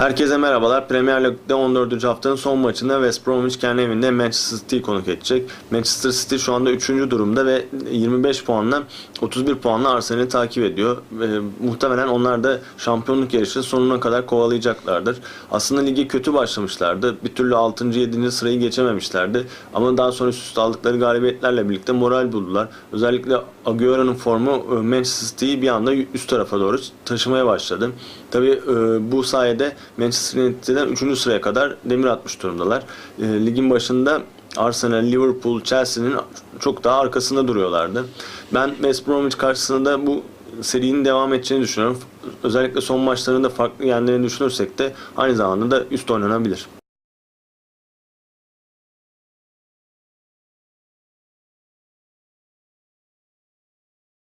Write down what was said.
Herkese merhabalar. Premier Lig'de 14. haftanın son maçında West Bromwich kendi evinde Manchester City'yi konuk edecek. Manchester City şu anda 3. durumda ve 25 puanla 31 puanla Arsenal'i takip ediyor. Ve muhtemelen onlar da şampiyonluk yarışını sonuna kadar kovalayacaklardır. Aslında lige kötü başlamışlardı. Bir türlü 6. 7. sırayı geçememişlerdi. Ama daha sonra üst üste aldıkları galibiyetlerle birlikte moral buldular. Özellikle Agüero'nun formu e, Manchester City'yi bir anda üst tarafa doğru taşımaya başladı. Tabii e, bu sayede Manchester United'den 3. sıraya kadar demir atmış durumdalar. E, ligin başında Arsenal, Liverpool, Chelsea'nin çok daha arkasında duruyorlardı. Ben West Bromwich karşısında da bu serinin devam edeceğini düşünüyorum. Özellikle son maçlarında farklı yendiğini düşünürsek de aynı zamanda da üst oynanabilir.